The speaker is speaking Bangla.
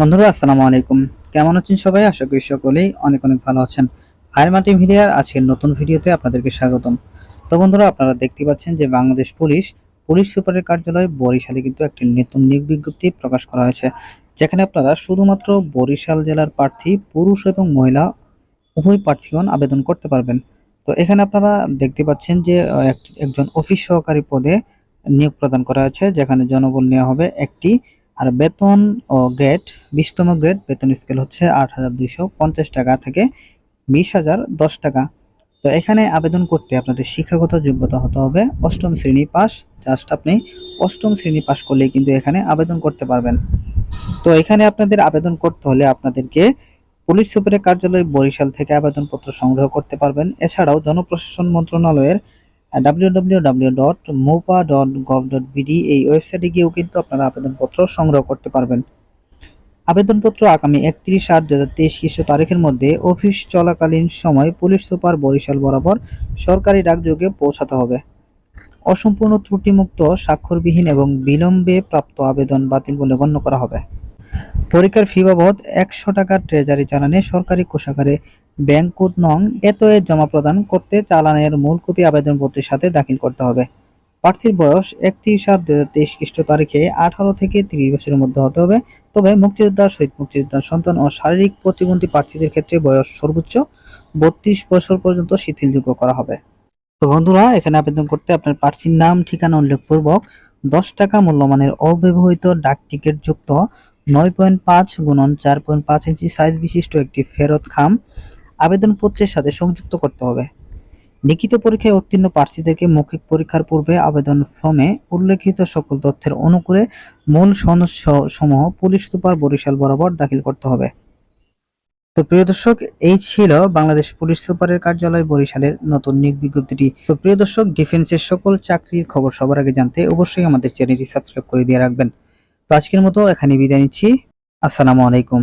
বন্ধুরা, আসসালামু আলাইকুম। কেমন আছেন সবাই? আশা করি সকলেই অনেক অনেক ভালো আছেন। আয়ের মাটি মিডিয়ার আজকের নতুন ভিডিওতে আপনাদেরকে স্বাগতম। তো বন্ধুরা, আপনারা দেখতে পাচ্ছেন যে বাংলাদেশ পুলিশ পুলিশ সুপারের কার্যালয় বরিশালে কিন্তু একটি নতুন নিয়োগ বিজ্ঞপ্তি প্রকাশ করা হয়েছে, যেখানে আপনারা শুধুমাত্র বরিশাল জেলার প্রার্থী, পুরুষ এবং মহিলা, উভয় প্রার্থীগণ আবেদন করতে পারবেন। তো এখানে আপনারা দেখতে পাচ্ছেন যে একজন অফিস সহকারী পদে নিয়োগ প্রদান করা হয়েছে, যেখানে জনবল নেওয়া হবে একটি আর বেতন ও গ্রেড বিশতম গ্রেড বেতন স্কেল হচ্ছে আট হাজার দুইশো পঞ্চাশ টাকা থেকে বিশ হাজার দশ টাকা। তো এখানে আবেদন করতে আপনাদের শিক্ষাগত যোগ্যতা হতে হবে অষ্টম শ্রেণি পাস। জাস্ট আপনি অষ্টম শ্রেণি পাস করলেই কিন্তু এখানে আবেদন করতে পারবেন। তো এখানে আপনাদের আবেদন করতে হলে আপনাদেরকে পুলিশ সুপারের কার্যালয় বরিশাল থেকে আবেদনপত্র সংগ্রহ করতে পারবেন। এছাড়াও জনপ্রশাসন মন্ত্রণালয়ের বিডি এই ওয়েবসাইটে গিয়েও কিন্তু আপনারা আবেদনপত্র সংগ্রহ করতে পারবেন। আবেদনপত্র আগামী একত্রিশ আট দু হাজার তেইশ খ্রিস্ট তারিখের মধ্যে অফিস চলাকালীন সময় পুলিশ সুপার বরিশাল বরাবর সরকারি ডাকযোগে পৌঁছাতে হবে। অসম্পূর্ণ ত্রুটিমুক্ত, স্বাক্ষরবিহীন এবং বিলম্বে প্রাপ্ত আবেদন বাতিল বলে গণ্য করা হবে। পরীক্ষার ফি বাবদ একশো টাকা ট্রেজারি চালানে সরকারি কোষাগারে ব্যাংক কোড নং এত এ জমা প্রদান করতে চালানের মূল কপি আবেদনপত্রের সাথে দাখিল করতে হবে। প্রার্থীর বয়স একত্রিশ আট দু হাজার তেইশ খ্রিস্ট তারিখে আঠারো থেকে তিরিশ বছরের মধ্যে হতে হবে। তবে মুক্তিযোদ্ধা, শহীদ মুক্তিযোদ্ধার সন্তান ও শারীরিক প্রতিবন্ধী প্রার্থীদের ক্ষেত্রে বয়স সর্বোচ্চ বত্রিশ বছর পর্যন্ত শিথিলযোগ্য করা হবে। তো বন্ধুরা, এখানে আবেদন করতে আপনার প্রার্থীর নাম, ঠিকানা উল্লেখপূর্বক দশ টাকা মূল্যমানের অব্যবহৃত ডাক টিকিট যুক্ত নয় পয়েন্ট পাঁচ গুণন চার পয়েন্ট পাঁচ ইঞ্চি সাইজ বিশিষ্ট একটি ফেরত খাম। আবেদনপত্রের সাথে সংযুক্ত করতে হবে। লিখিত পরীক্ষায় উত্তীর্ণ প্রার্থীদেরকে মৌখিক পরীক্ষার পূর্বে আবেদন ফর্মে উল্লেখিত সকল তথ্যের অনুকূলে মূল সমূহ পুলিশ সুপার বরিশাল বরাবর দাখিল করতে হবে। তো প্রিয় দর্শক, এই ছিল বাংলাদেশ পুলিশ সুপারের কার্যালয় বরিশালের নতুন নিয়োগ বিজ্ঞপ্তিটি। তো প্রিয় দর্শক, ডিফেন্সের সকল চাকরির খবর সবার আগে জানতে অবশ্যই আমাদের চ্যানেলটি সাবস্ক্রাইব করে দিয়ে রাখবেন। তো আজকের মতো এখানে বিদায় নিচ্ছি। আসসালামু আলাইকুম।